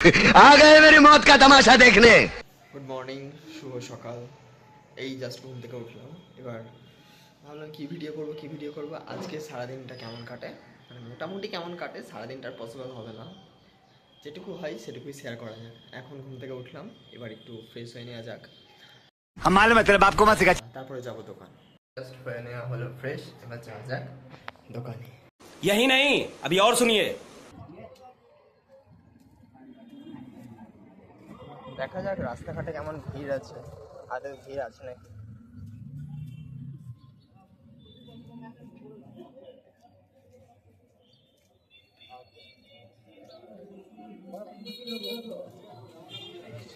आ गए मेरी मौत का तमाशा देखने গুড মর্নিং শুভ সকাল এই জাস্ট ঘুম থেকে উঠলাম এবার ভাবলাম কি ভিডিও করব কি ভিডিও করব আজকে সারাদিনটা কেমন কাটে মানে মোটামুটি কেমন কাটে সারাদিনটা পসিবল হবে না যেটুকু হয় সেটুকুই শেয়ার করা যাক এখন ঘুম থেকে উঠলাম এবার একটু ফ্রেশ হয়ে নেওয়া যাক हम मालूम है तेरे बाप को मत सिखा তারপরে যাব দোকান জাস্ট হয়ে নেওয়া হলো ফ্রেশ এবার যাওয়া যাক দোকানে यही नहीं अभी और सुनिए দেখা যাক, রাস্তাঘাটে কেমন ভিড় আছে। আদৌ ভিড় আছে নাকি?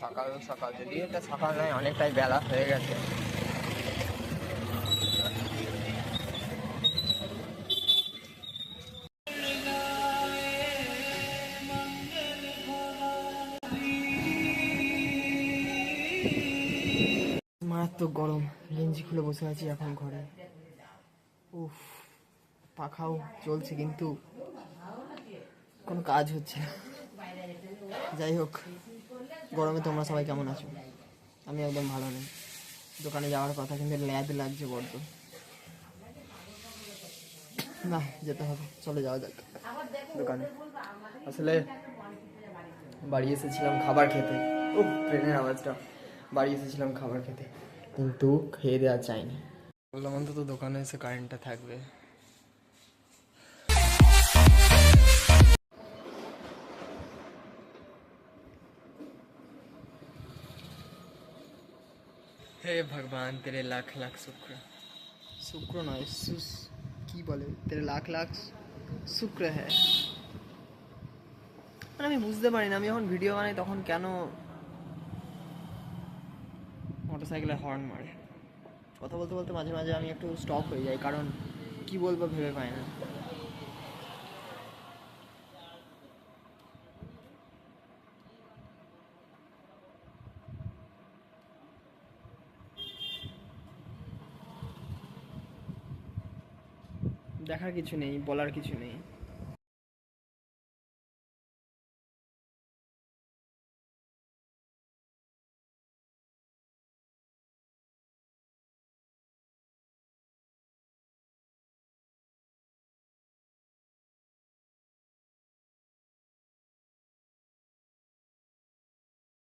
সকাল সকাল যদি এটা সকাল নয়, অনেকটাই বেলা হয়ে গেছে। মারাত্মক গরম। গেঞ্জি খুলে বসে আছি এখন ঘরে। উফ, পাখাও চলছে কিন্তু কোনো কাজ হচ্ছে না। যাই হোক, গরমে তোমরা সবাই কেমন আছো? আমি একদম ভালো নেই। দোকানে যাওয়ার কথা কিন্তু ল্যাদ লাগছে বড্ড। না, যেতে হবে। চলে যাওয়া যাক দোকানে। আসলে বাড়ি এসেছিলাম খাবার খেতে। ও ট্রেনের আওয়াজটা। বাড়ি এসেছিলাম খাবার খেতে কিন্তু খেয়ে দেওয়া চাইনি বললাম অন্তত দোকানে এসে কারেন্টটা থাকবে। হে ভগবান তেরে লাখ লাখ শুক্র। শুক্র নয় সুস কি বলে? তেরে লাখ লাখ শুক্র হ্যাঁ মানে আমি বুঝতে পারি না আমি যখন ভিডিও বানাই তখন কেন মোটরসাইকেলের হর্ন মারে। কথা বলতে বলতে মাঝে মাঝে আমি একটু স্টপ হয়ে যাই, কারণ কি বলব ভেবে পাই না। দেখার কিছু নেই, বলার কিছু নেই।